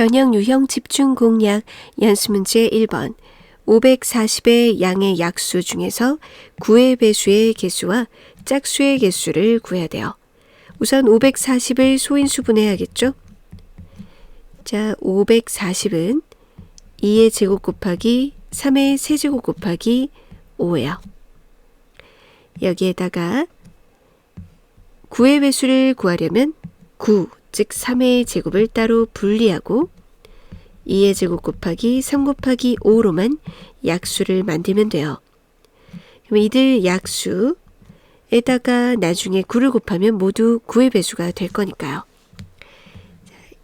변형 유형 집중 공략 연습문제 1번 540의 양의 약수 중에서 9의 배수의 개수와 짝수의 개수를 구해야 돼요. 우선 540을 소인수 분해야겠죠? 자, 540은 2의 제곱 곱하기 3의 세제곱 곱하기 5예요. 여기에다가 9의 배수를 구하려면 9, 즉 3의 제곱을 따로 분리하고 2의 제곱 곱하기 3 곱하기 5로만 약수를 만들면 돼요. 그럼 이들 약수에다가 나중에 9를 곱하면 모두 9의 배수가 될 거니까요.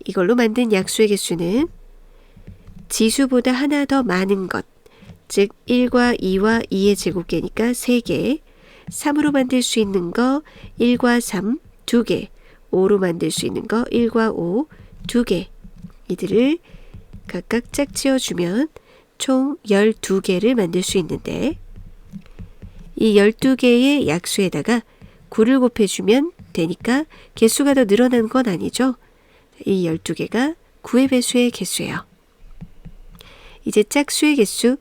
이걸로 만든 약수의 개수는 지수보다 하나 더 많은 것, 즉 1과 2와 2의 제곱계니까 3개, 3으로 만들 수 있는 거 1과 3, 2개, 5로 만들 수 있는 거 1과 5, 2개 이들을 각각 짝지어주면 총 12개를 만들 수 있는데 이 12개의 약수에다가 9를 곱해주면 되니까 개수가 더 늘어난 건 아니죠. 이 12개가 9의 배수의 개수예요. 이제 짝수의 개수,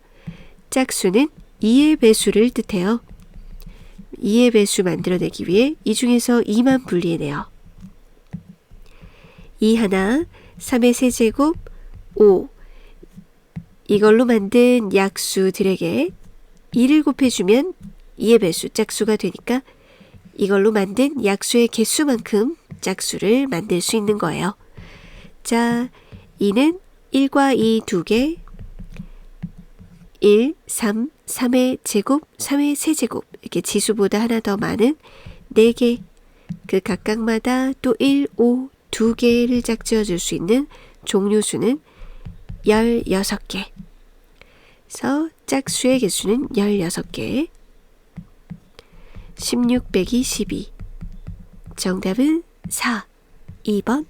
짝수는 2의 배수를 뜻해요. 2의 배수 만들어내기 위해 이 중에서 2만 분리해내요. 2 하나, 3의 세제곱, 5 이걸로 만든 약수들에게 2를 곱해주면 2의 배수 짝수가 되니까 이걸로 만든 약수의 개수만큼 짝수를 만들 수 있는 거예요. 자, 2는 1과 2 2개, 1, 3, 3의 제곱, 3의 세제곱. 이렇게 지수보다 하나 더 많은 4개. 그 각각마다 또 1, 5, 2개를 짝지어 줄 수 있는 종류수는 16개. 그래서 짝수의 개수는 16개. 16 빼기 12 정답은 4 2번